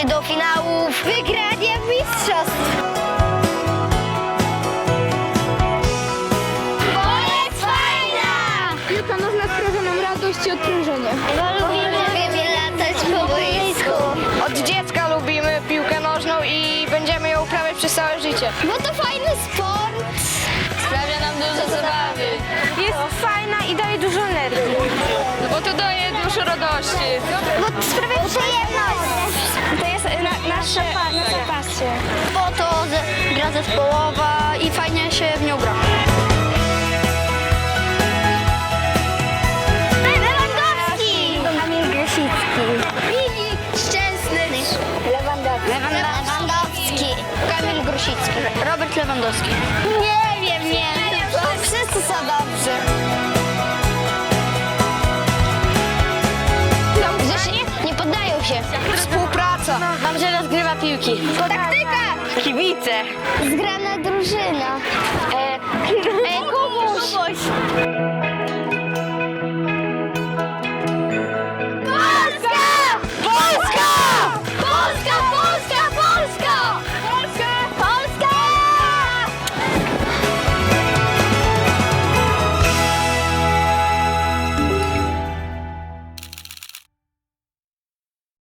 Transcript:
się do finałów, wygranie mistrzostw. Bo jest fajna! Piłka nożna sprawia nam radość i odprężenie. Bo lubimy latać po boisku. Od dziecka lubimy piłkę nożną i będziemy ją uprawiać przez całe życie. Bo to fajny sport. Sprawia nam dużo zabawy. Jest fajna i daje dużo energii. No bo to daje dużo radości. Pasja. Bo to ze- gra zespołowa i fajnie się w nią gra. Lewandowski! Kamil Grosicki. Filip Szczęsny. Lewandowski. Lewandowski. Kamil Grosicki. Robert Lewandowski. Nie wiem, nie wiem. Wszyscy są dobrzy. Grzesiek nie poddają się. Współpraca. Się rozgrywa piłki. Taktyka! Kibice. Zgrana drużyna. E.